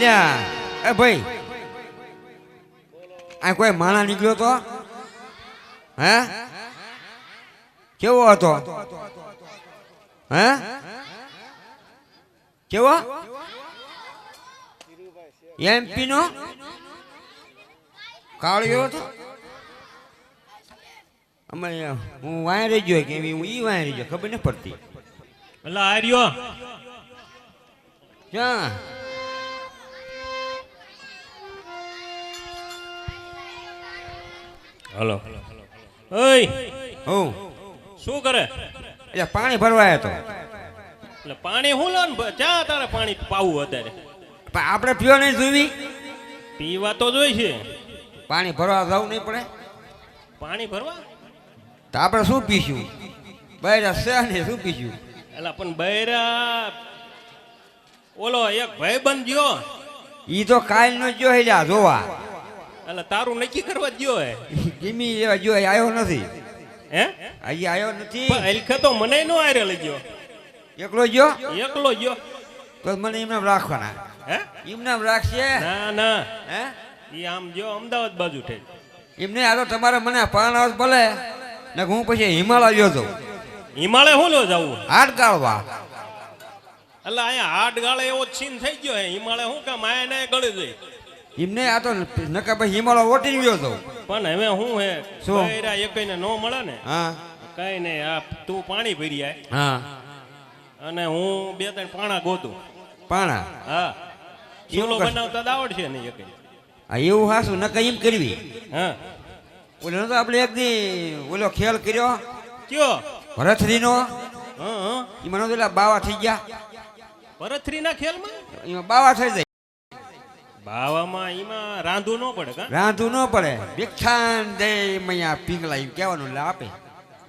એ ભાઈ આ કોઈ માણા નીકળ્યો તો? હે? કેવો હતો? હે? કેવો? એમપી નો? કાળિયો હતો? અમે હું વાય રહી ગયો કે હું ઈ વાય રહી ગયો ખબર ન પડતી. એટલે આર્યો ક્યાં? હલો. ઓય. હું? શું કરે? એટલે પાણી ભરવાય તો. એટલે પાણી હું લો ને ચા તારે પાણી પાવું અત્યારે પણ આપણે પીવા નહીં જોવી પીવા તો જોઈ છે. પાણી ભરવા જવું નહીં પડે. પાણી ભરવા? તો આપણે શું પીશું? બૈરા છે ને શું પીશું? એટલે પણ બૈરા ઓલો એક ભાઈબંધ ગયો. ઈ તો કાલ નો જો હેલા જોવા. એટલે તારું નક્કી કરવા ગયો હે. ગીમી એવા ગયો આવ્યો નથી. હે? હજી આવ્યો નથી. હલખે તો મને નો આરે લઈ ગયો. એકલો ગયો? એકલો ગયો. તો મને એમને રાખવાના. હે? એમને રાખશે? ના ના. હે? એ આમ જો અમદાવાદ બાજુ ઠે. એમને આ તો તમારે મને પાણ આવત ભલે. ને હું પછી હિમાલય ગયો તો હિમાલય હું લો જવું હાડ ગાળવા એટલે અહીંયા હાડ ગાળે એવો છીન થઈ ગયો હે. હિમાલય હું કામ આયા ને ગળી જઈ એમને આ તો નકા પછી હિમાલય ઓટી ગયો તો. પણ હવે હું હે શું? એક એકઈને નો મળે ને હા. કઈ નહીં આ તું પાણી ભરી આય. હા. અને હું બે ત્રણ પાણા ગોતું. પાણા? હા. કિલો બનાવતા દાવડ આવડશે નહીં એક આ એવું હાસું નકા એમ કરવી. હા. ઓલો તો આપણે એક દી ઓલો ખેલ કર્યો કયો? ભરથરીનો હા હા. એમાં નતો ઓલા બાવા થઈ ગયા. ભરથરીના ખેલમાં? એમાં બાવા થઈ જાય. બાવામાં એમાં રાંધવું ન પડે કા? ન પડે. ભીખાન દે મૈયા પીંગલા એમ કહેવાનું આપે.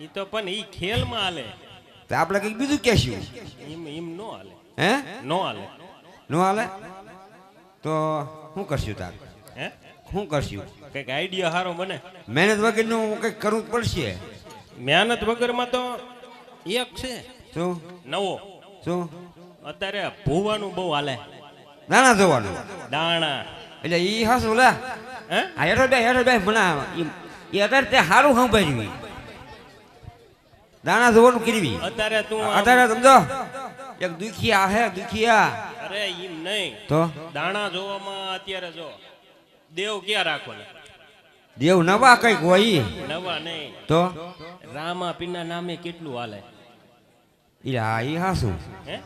ઈ તો પણ ઈ ખેલમાં હાલે. તો આપણે કંઈક બીજું કહેશું. એમ એમ નો હાલે. હે? નો હાલે. નો હાલે? તો શું કરશું તાર? હે? શું કરશું? કંઈક આઈડિયા સારો બને મહેનત વગરનું કંઈક કરવું પડશે. મહેનત વગરમાં તો એક છે. શું? નવો. શું? અત્યારે ભૂવાનું બહુ હાલે. નાના જોવાનું. દાણા. એટલે ઈ હાસું લે. હા? હેઠો બે હેઠો બે ભણા એ અત્યારે તે સારું સાંભળ્યું દાણા જોવાનું કરવી અત્યારે તું અત્યારે સમજો. એક દુખિયા હે દુખિયા. અરે એમ નહીં. તો? દાણા જોવામાં અત્યારે જો દેવ ક્યાં રાખો દેવ નવા કંઈક હોય. નવા નહીં. તો? રામા પીના નામે કેટલું હાલે? ઈ હા ઈ હાસું. હે?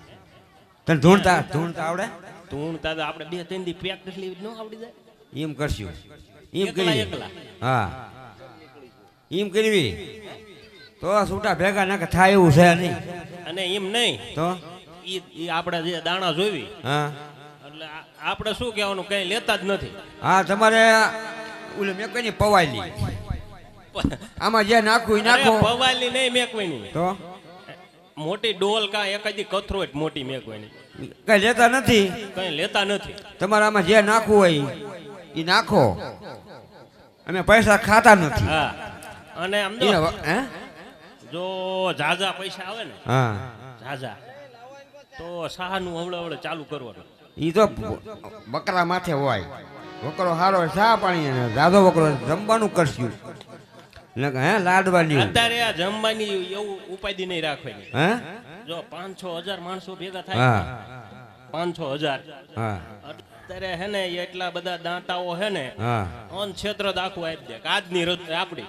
તને ધૂણતા ધૂણતા આવડે? તું તો આપણે બે ત્રણ દી પ્રેક્ટિસ લેવી ન આવડી જાય? એમ કરશું. એમ કરી હા. એમ કરવી તો છૂટા ભેગા નાખે થાય એવું છે નહીં. અને એમ નહીં. તો? ઈ ઈ આપણે જે દાણા જોવી હા. એટલે આપણે શું કહેવાનું કઈ લેતા જ નથી. હા તમારે ઓલે મેં કઈ પવાયલી. આમાં જે નાખવું ઈ નાખો. પવાયલી નહીં મેકવાની. તો? મોટી ડોલ કા એક જ કથરો મોટી મેકવાની. કઈ લેતા નથી? કઈ લેતા નથી. તમારામાં જે નાખવું હોય એ નાખો. અમે પૈસા ખાતા નથી. હા. અને હે? જો ઝાઝા પૈસા આવે ને હા. ઝાઝા તો શાહનું હવળે હવળે ચાલુ કરવાનું. ઈ તો બકરા માથે હોય. બકરો હારો ચા પાણી દાદો વકરો જમવાનું કરશું. ને હે લાડવાની. અત્યારે આ જમવાની એવું ઉપાધિ નહીં રાખવાની. હે? જો પાંચ છ હજાર માણસો ભેગા થાય. પાંચ છ હજાર. હા. અત્યારે હે ને એટલા બધા દાંતાઓ હે ને ઓન ક્ષેત્ર દાખવું આપી દે આજની રોજ આપણી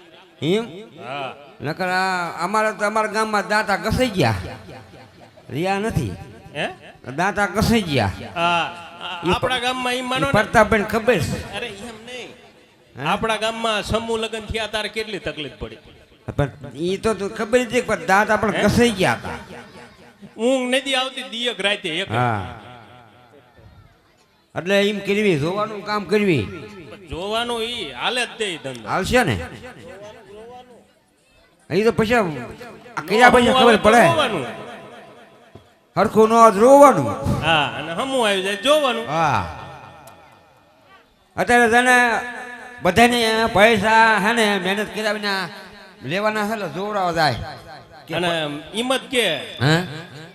એમ હા. નકર અમારા તો અમારા ગામમાં દાંતા ઘસાઈ ગયા. રિયા નથી. હે? દાંતા ઘસાઈ ગયા. હા. આપણા ગામમાં એમ માનો પ્રતાપબેન ખબર છે? અરે એમ નહીં. આપણા ગામમાં સમૂહ લગ્ન થયા તારે કેટલી તકલીફ પડી? પણ એ તો ખબર છે પણ દાંત આપણે ઘસાઈ ગયા હતા. ઊંઘ નથી આવતી દિયક રાતે એક. હા. એટલે એમ કરવી જોવાનું કામ કરવી. જોવાનું ઈ હાલે જ દે ઈ ધંધો. આવશે ને? અહીં તો પછી કર્યા પછી ખબર પડે. જોવાનું. હરખું નો રોવાનું હા અને હમું આવી જાય જોવાનું. હા. અત્યારે તને બધાને પૈસા હે ને મહેનત કર્યા વિના લેવાના છે એટલે જોવડાવા જાય. અને ઈમત કે હે?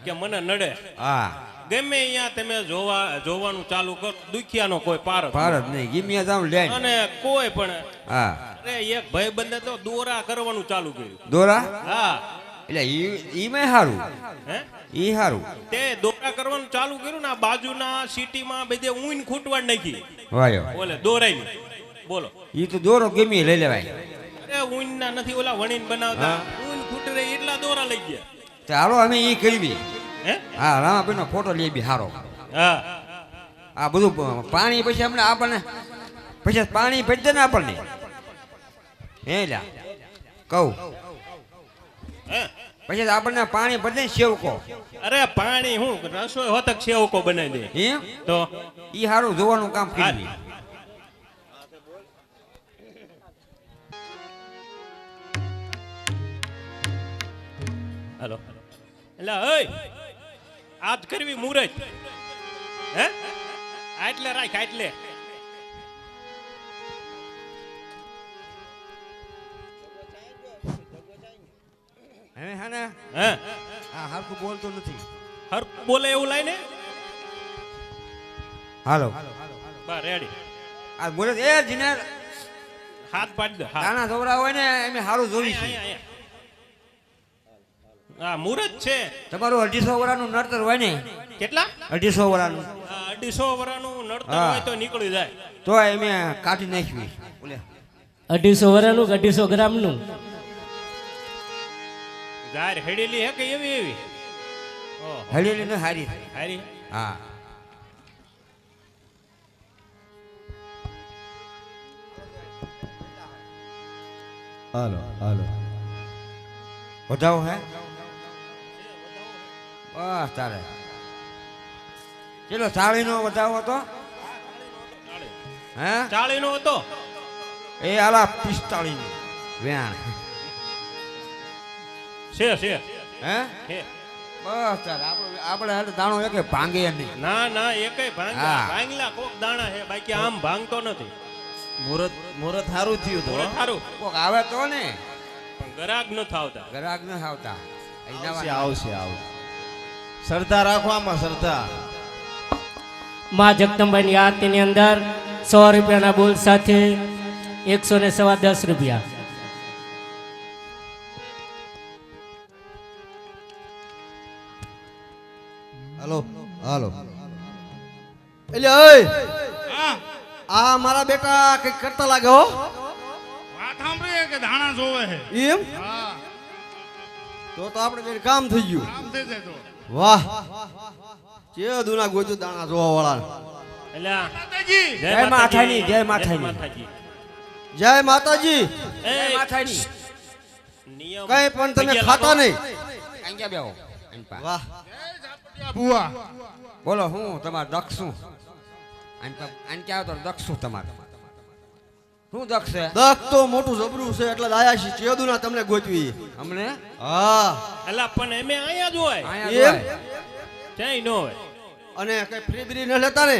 કે મને નડે. હા. ગમે અહીંયા તમે જોવા જોવાનું ચાલુ કરો દુખિયાનો કોઈ પાર જ ભારત નહીં. ગીમિયા જાઉં લે અને કોઈ પણ હા. અરે એક ભાઈ બંદે તો દોરા કરવાનું ચાલુ કર્યું. દોરા? હા. એટલે ઈ ઈમે હારું. હે? ઈ સારું તે દોરા કરવાનું ચાલુ કર્યું ને આ બાજુના સિટીમાં બધે ઊંઈન ખૂટવાડ નાખી. વાયો. બોલે દોરાઈ બોલો. ઈ તો દોરો ગમે લઈ લેવાય. અરે ઊંઈનના નથી ઓલા વણીને બનાવતા. ઊંઈન ખૂટરે એટલા દોરા લઈ ગયા. ચાલો અમે ઈ કરવી. હે? હા રામાભાઈનો ફોટો લઈ બી સારો હા. આ બધું પાણી પછી અમને આપણને પછી પાણી ભરી દે ને આપણને. હે લ્યા કહું. હે? પછી આપણને પાણી ભરી દે સેવકો. અરે પાણી હું રસોઈ હોતક સેવકો બનાવી દે. એમ તો? ઈ સારું જોવાનું કામ કરવી હાલો. એટલે ઓય આજ કરવી મુરત. હે? આટલે રાખ આટલે. હે હા? ને હે આ હારકું બોલતો નથી. હર બોલે એવું લાઈ ને હાલો. બા રેડી. આ બોલે એ જીને હાથ પાડી દે હા. છોકરા હોય ને એમ સારું જોઈ છે. હા મુરત છે. તમારું અઢીસો વરાનું નડતર હોય ને? કેટલા? અઢીસો વરાનું. આ અઢીસો વરાનું નડતર હા. હોય તો નીકળી જાય. તો એમે કાઢી નાખ્યું. બોલે. અઢીસો વરાનું કે અઢીસો ગ્રામનું? જાર હેડેલી હે કે એવી એવી? હેડેલી હળેલી ને હારી. હારી? હા. હાલો હાલો. વધાવો હે? બસ તારે. કેટલો સાડીનો વધાવો હતો? હે? ચાળી નો હતો. એ આલા પિસ્તાળીનો વ્યાણ છે છે. હે? બસ તારે. આપણે આપણે હાલ દાણો એકે ભાંગે નહીં. ના ના એકે ભાંગલા ભાંગલા કોક દાણા છે બાકી આમ ભાંગતો નથી. મુરત મુરત સારું થયું તો મુરત સારું કોક આવે તો ને. પણ ગરાગ ન થાવતા. ગરાગ ન આવતા અહીં આવશે આવશે આવશે. શ્રદ્ધા રાખવામાં શ્રદ્ધા. માં જગદંબાની આરતીની અંદર સો રૂપિયાના બોલ સાથે એકસો ને સવા દસ રૂપિયા. Hello hello. એટલે આ મારા બેટા કઈ કરતા લાગે હો. વાત સાંભળી કે ધાણા જોવે એમ? તો તો આપણે કામ થઈ ગયું. કામ થઈ જાય તો. વાહ. ચે દુના ગોજો દાણા જોવા વાળા એટલે જય માતાજી, જય માતાજી. જય માતાજી. એ, જય માતાજી. નિયમ. કઈ પણ તમે ખાતા નહીં. અહીં ક્યાં બેહો? વાહ. ભુવા. બોલો હું તમારે દક્ષ શું આને તો- ક્યાં તો દક્ષ શું તમારે. શું દખ છે દખ તો મોટું જબરું છે એટલે દાયા છે ચે દુના તમને ગોતવી. અમને હા. એટલે પણ એમે અહીંયા જ હોય. એમ? ક્યાંય ન હોય. અને કઈ ફ્રી બ્રી ન લેતા ને?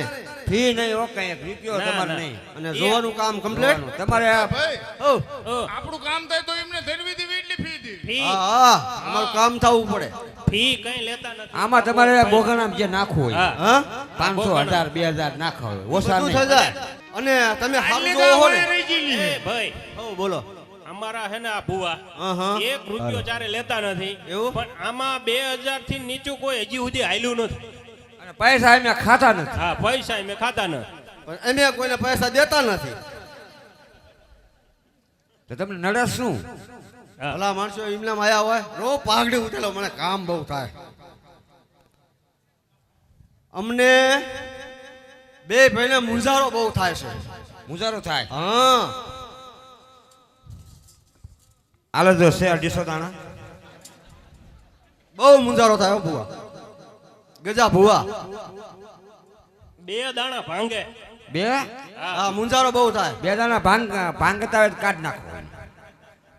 ફી નહીં ઓકે કઈ રૂપિયો તમારે નહીં. અને જોવાનું કામ કમ્પ્લીટ તમારે આપણું કામ થાય તો એમને ધરવી દીધી એટલી ફી દી. ફી હા હા. અમારું કામ થવું પડે. ફી કઈ લેતા નથી. આમાં તમારે બોગણામાં જે નાખવું હોય. હા. પાંચસો હજાર બે હજાર નાખો હોય. ઓછા નહીં. અને તમે ભાઈ. હો બોલો. અમારા હે ને આ ભુવા. હા, હા. એક રૂપિયો ચારે લેતા નથી એવું? પણ આમાં બે હજારથી નીચું કોઈ હજી સુધી હાલ્યું નથી. અને પૈસા એમ ખાતા નથી. હા પૈસા મેં ખાતા નથી. પણ અમે કોઈને પૈસા દેતા નથી. તો તમને નડે શું. ભલા માણસો એમના આયા હોય રો પાઘડી ઉઠેલો મને કામ બહુ થાય. અમને બે ભાઈને મુંજારો બહુ થાય છે. મુંજારો થાય? હા. હાલો જો છે અઢીસો દાણા. બહુ મુંજારો થાય હો ભુવા. ગજા ભુવા. બે દાણા ભાંગે. બે? હા મુંજારો બહુ થાય. બે દાણા ભાંગ ભાંગતા હોય તો કાઢ નાખો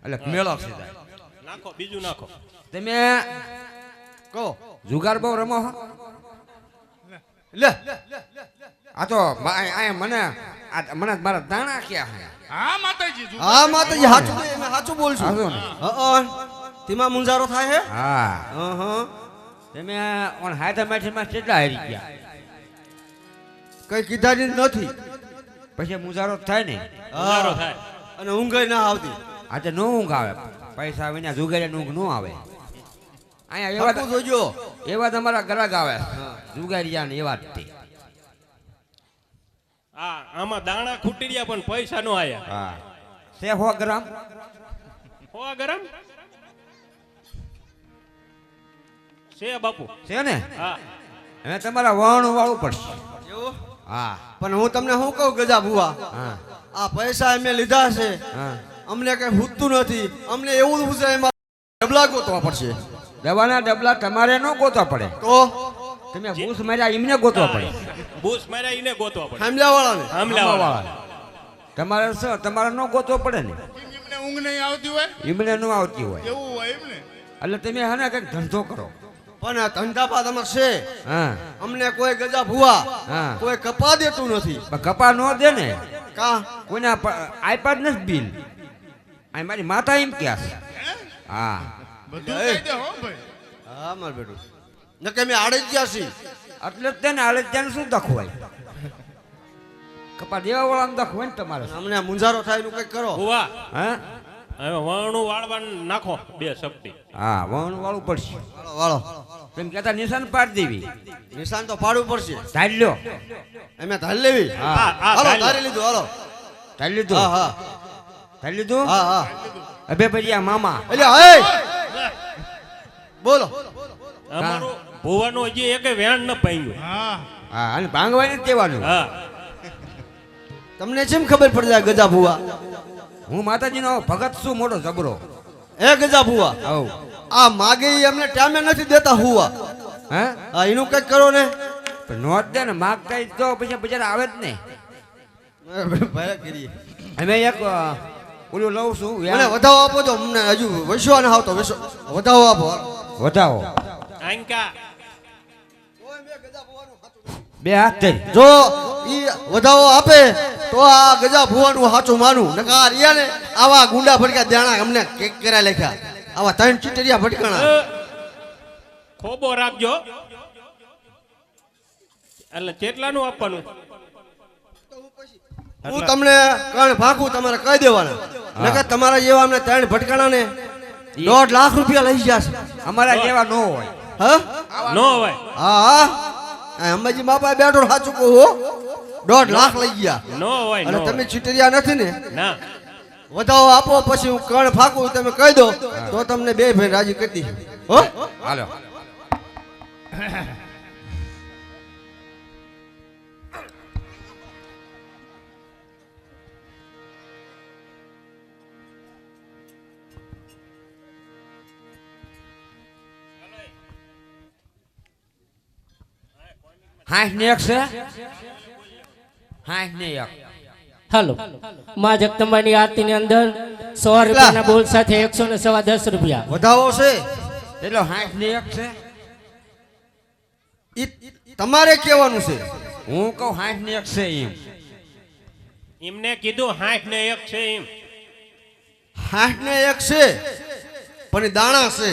એટલે મેળો સીધા નાખો બીજું નાખો. તમે કહો. જુગાર બહુ રમો લે. આ તો મને મને મારા દાણા ક્યાં હે હા માતાજી હા માતાજી સાચું મેં સાચું બોલશું? હા તેમાં મુંજારો થાય હે? હા. હા તમે ઓન હાથા માઠીમાં કેટલા હારી ગયા? કઈ કીધાની નથી. પછી મુજારો થાય ને? ગુજારો હા. થાય. અને ઊંઘ ના આવતી. આજે નો ઊંઘ આવે. પૈસા વિના જુગારે ઊંઘ નો આવે. અહીંયા એવા એવા જોજો. એવા તમારા ગ્રાહક આવે. જુગારિયા ને એવા જ આ આમાં દાણા ખૂટી રહ્યા પણ પૈસા નો આયા. હા. છે સો ગ્રામ? હો ગરમ? છે બાપુ. છે ને? હા. હવે તમારા વાણું વાળું પડશે. એવું? હા. પણ હું તમને શું કહું ગજા ભુવા? હા. આ પૈસા અમે લીધા છે. હા. અમને કઈ હૂતું નથી. અમને એવું જ છે એમાં ડબલા ગોતવા પડશે. દવાના ડબલા તમારે ન ગોતવા પડે. તો? તમે બૂસ માર્યા એમને ગોતવા પડે. બૂસ માર્યા એને ગોતવા પડે. હામલા વાળાને હામલા તમારે સર તમારે ન ગોતવો પડે ને. એમને ઊંઘ નહીં આવતી હોય? એમને ન આવતી હોય. એવું હોય એમને? એટલે તમે હે ને કંઈક ધંધો કરો. પણ આ ધંધા પા તમારે છે. હા. અમને કોઈ ગજા ભૂવા હા. કોઈ કપા દેતું નથી. પણ કપા ન દે ને. કા? કોઈના આઈપેડ નથી બિલ. આ મારી માતા એમ ક્યાં છે. હા. બધું કહી દે હો ભાઈ. હા મારું બેટું. ન કે અમે આડે જ છીએ. એટલે જ તેને ત્યાં શું દખવાય કપા દેવા વાળાને દખવાય ને તમારે? અમને મુંજારો થાય એનું કંઈક કરો. ભુવા હા? હવે વણું વાળવાનું નાખો બે શક્તિ. હા વણું વાળું પડશે. વાળો વાળો. તેમ કહેતા નિશાન પાડી દેવી. નિશાન તો પાડવું પડશે. ધારી લ્યો. એમે ધારી લેવી. હા. હાલો. ધારી લીધું હાલો. ધારી લીધું? હા હા. ધારી લીધું? હા હા. અબે ભજીયા મામા. એટલે હે! બોલો. અમારું ભુવાનું હજી એક વેણ ન પાયું હા. હા અને ભાંગવાય ને કહેવાનું. હા. તમને કેમ ખબર પડી જાય ગજા ભુવા. હું માતાજીનો ભગત છું મોટો જબરો એ ગજા ભુવા. આવ. આ માગે અમને ટાઈમે નથી દેતા હુવા હે? હા એનું કંઈક કરો ને. નોટ દે ને માગતા કઈ તો પછી બજાર આવે જ ને ભાઈ કરીએ. અમે એક ઓલું લઉં છું મને. વધાવો આપો તો અમને હજુ વસવા ના આવતો વૈશ્વ વધાવો આપો. વધાવો. આંકા. બે હાથ થઈ જો ઈ વધાવો આપે તો આ ગજા ભુવાનું સાચું માનું. નકા રિયા ને આવા ગુંડા ભટકા દાણા અમને કેક કર્યા લેખ્યા. આવા ત્રણ ચીટરિયા ભટકાણા ખોબો રાખજો. એટલે કેટલાનું આપવાનું? હું તમને કણ ભાગું તમારે કહી દેવાના. નકર તમારા જેવા અમને ત્રણ ભટકાણા ને દોઢ લાખ રૂપિયા લઈ જશે અમારા જેવા નો હોય. હા? નો હોય. હા હા. અંબાજી બાપા બેઠો સાચું કહું હો. દોઢ લાખ લઈ ગયા. ન હોય અને તમે છીટરિયા નથી ને? ના. વધાવો આપો પછી હું કણ ફાકું તમે કહી દો. તો તમને બે ભાઈ રાજી કરી હો? હાલો. હાઠ ને એક છે? હાઠ ને એક હાલો. માં જગદંબાની આરતીની અંદર સો રૂપિયાના બોલ સાથે એકસો ને સવા દસ રૂપિયા. વધાવો છે. એટલે હાઠ ને એક છે તમારે કહેવાનું છે. હું કહું હાઠ ને એક છે એમ. એમને કીધું હાઠ ને એક છે એમ. હાથ ને એક છે. પણ દાણા છે.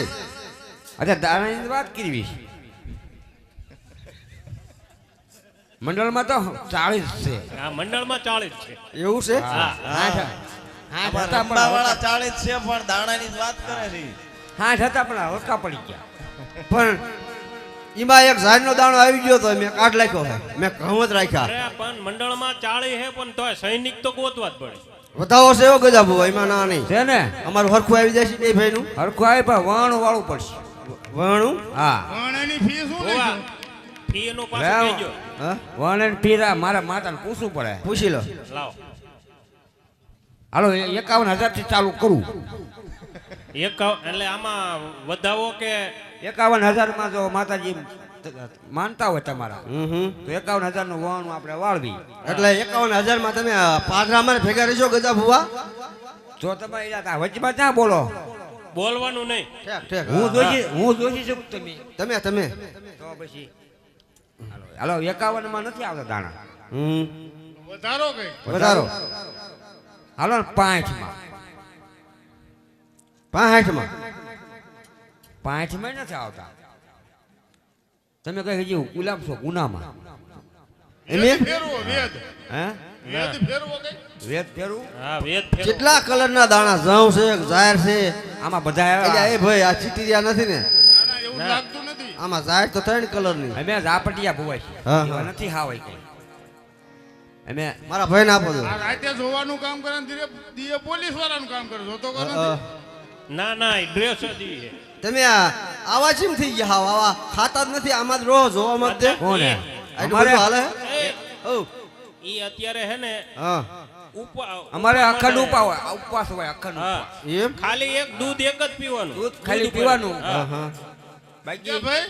અચ્છા દાણાની વાત કરવી છે. મંડળમાં તો ચાલીસ છે. હા મંડળમાં ચાલીસ છે. એવું છે? હા. હા હાઠ પણ છે પણ દાણાની વાત કરે છે. હા છતાં પણ હલકા પડી ગયા. પણ એમાં એક ઝાડનો દાણો આવી ગયો તો મેં કાઢ નાખ્યો છે મેં ઘઉં જ રાખ્યા. અરે પણ મંડળમાં ચાળી હે પણ તોય સૈનિક તો ગોતવા જ પડે. વધાવો છે એવો ગજા એમાં ના નહીં. છે ને? અમારું હરખું આવી જાય છે બે ભાઈનું? હરખું આવે પણ વાણું વાળું પડશે. વણું? હા. પણ ફી શું ફી નું પાછું. કહેજો હા? વણ અને પીરા મારા માતાને પૂછવું પડે. પૂછી લો. લાવ. હાલો એકાવન હજારથી ચાલુ કરું. એકાવન એટલે આમાં વધાવો કે એકાવન હજારમાં જો માતાજી માનતા હોય તમારા હમ હમ. તો એકાવન હજારનું વણ આપણે વાળવી. એટલે એકાવન હજારમાં તમે પાદરામાં ભેગા રહેશો ગજા ભુવા. જો તમે વચમાં ક્યાં બોલો? બોલવાનું નહીં. ઠેક ઠેક. હું જોઈ હું જોઈ છું તમે? તમે તમે. તો પછી હાલો એકાવનમાં નથી આવતા દાણા. હમ. વધારો કઈ? વધારો. હાલો ને પાંચમાં પાંચમાં પાંચમાં નથી આવતા. તમે કઈ હજી ગુલામ છો ગુનામાં? એમ કલર ના હે? વેદ ફેરવો કઈ? વેદ ફેરવું? હા વેદ ફેરવો. કેટલા કલરના દાણા જવ છે જાહેર છે? આમાં બધા એ ભાઈ આ ચીટી નથી ને? આમાં ઝાડ તો ત્રણ કલરની અમે ઝાપટિયા ભુવાય છે નથી હાવાય કઈ. અમે મારા ભાઈને આપો દો આ રાતે જોવાનું કામ કરે ને ધીરે દીએ પોલીસ વાળાનું કામ કરે. જોતો કરો ના ના ડ્રેસ દીએ તમે આ આવા ચીમ થઈ ગયા હાવ. આવા ખાતા જ નથી. આમાં જ રહો જોવા મળતે કોને? અમારે હાલે? એ, ઓ. ઈ અત્યારે હે ને હા. ઉપા અમારે અખંડ ઉપા હોય. ઉપવાસ હોય અખંડ હા. એમ? ખાલી એક દૂધ એક જ પીવાનું. દૂધ ખાલી પીવાનું. હા હા. બાકી ભાઈ?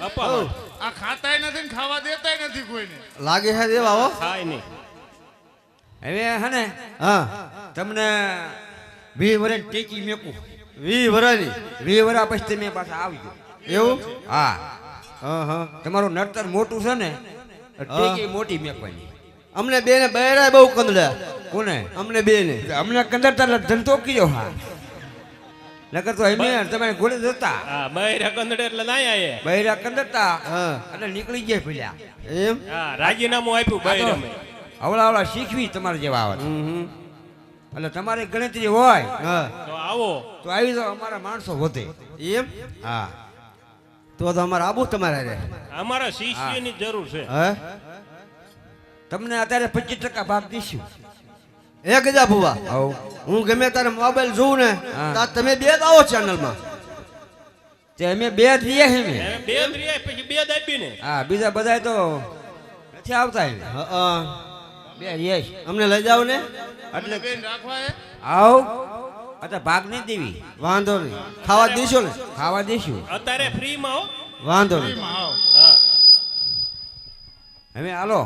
આ ખાતાય નથી ને ખાવા દેતાય નથી કોઈને. લાગે છે દેવા હો? ખાય નહીં. હવે હે ને હા. તમને વી વરે ટેકી મેકું. વી વરાની વી વરા પછી તમે પાછા આવજો. એવું? હા. હા હા. તમારું નડતર મોટું છે ને ટેકી મોટી મેકવાની. અમને બે ને બહેરાય બહુ કંદડા. કોને? અમને બે ને અમને કંદરતા ધંધો કીધો હા. નકર તો અમે તમે ગોળે જતા. હા બૈરા કંદડે એટલે ના આયે. બૈરા કંદડતા હા. એટલે નીકળી ગયા પેલા એમ? હા રાજીનામું આપ્યું બૈરામે હવળા હવળા શીખવી તમારે જેવા આવે હમ હમ. એટલે તમારે ગણતરી હોય. હા. તો આવો. તો આવી જાવ અમારા માણસો વધે. એમ? હા. તો તો અમારે આબુ તમારે રે અમારા શિષ્યની જરૂર છે. હે? તમને અત્યારે પચીસ ટકા ભાગ દઈશું એ ગજા ભુવા? હું ગમે તારે મોબાઈલ જોઉં ને હા. તમે બે જ આવો ચેનલમાં તે અમે બે જ રહીએ છે અમે. બે જ રહ્યા પછી બે જ આપી ને. હા બીજા બધા તો નથી આવતા હે હા, હા. બે રહીએ અમને લઈ જાવ ને. એટલે બેન રાખવા હે? આવ. અચ્છા ભાગ નહીં દેવી. વાંધો નહીં. ખાવા દેશો ને. ખાવા દઈશું અત્યારે ફ્રીમાં હો. વાંધો નહીં. હા. હવે હાલો.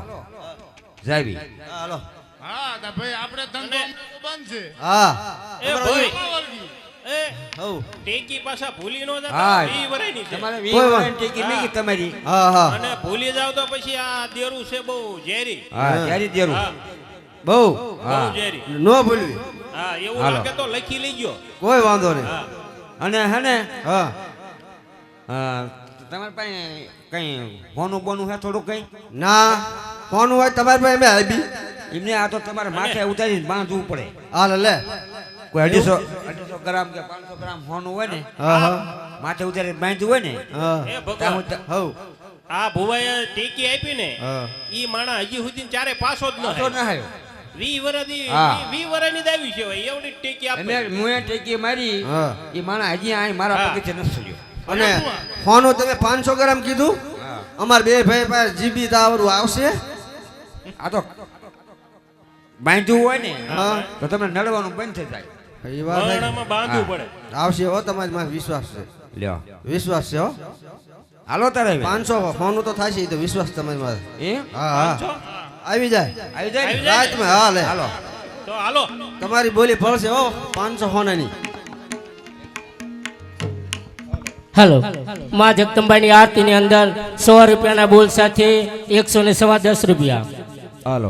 જાવી. હાલો. હા તો ભાઈ આપણે ધંધો બંધ છે. હા. એ ભાઈ. એ હવ ટેકી પાછા ભૂલી ન જતા હા. છે. તમારે. વર્ષની ટેકી મેકી તમારી. હા હા. અને ભૂલી જાવ તો પછી આ દેરું છે બહુ ઝેરી. હા ઝેરી દેરું. બહુ. બહુ ઝેરી. નો ભૂલવી. હા એવું. લાગે તો લખી લઈ ગયો કોઈ વાંધો નહીં. અને હે ને હા. હા, તમારી પાસે કઈ ફોનું બોનું છે થોડું કઈ? ના. ફોન હોય તમારી પાસે મેં આવી એમને આ તો તમારે માથે ઉતારી બાંધવું પડે. હાલ લે. કોઈ અઢીસો અઢીસો ગ્રામ કે પાંચસો ગ્રામ હોનું હોય ને હા હા. માથે ઉતારી બાંધ્યું હોય ને હવ આ ભુવાએ ટેકી આપી ને હા. ઈ માણા હજી સુધી ચારે પાસો જ ન આવ્યો. વી વરદી વી વરાની જ આવી છે ભાઈ એવડી ટેકી એમે મેં મુએ ટેકી મારી હા. એ માણા હજી આ મારા. પગે નથી અને ફોનું તમે પાંચસો ગ્રામ કીધું. અમાર બે ભાઈ પાસે જીબી તાવરું આવશે. આ તો બાંધ્યું હોય ને હા. તો તમને નડવાનું બંધ થઈ જાય. એ વાત બાંધવું પડે. આવશે હો તમારી માં વિશ્વાસ છે. લ્યો. વિશ્વાસ છે હો. હાલો તારે પાંચસો ફોન તો થાય છે એ તો વિશ્વાસ તમારી માં એ? હા હા. આવી જાય. આવી જાય? રાતમાં હા લે. હાલો. તો હાલો. તમારી બોલી ફળશે હો પાંચસો સોનાની હેલો. માં જગદંબાની આરતીની અંદર સો રૂપિયાના બોલ સાથે એકસો ને સવા દસ રૂપિયા.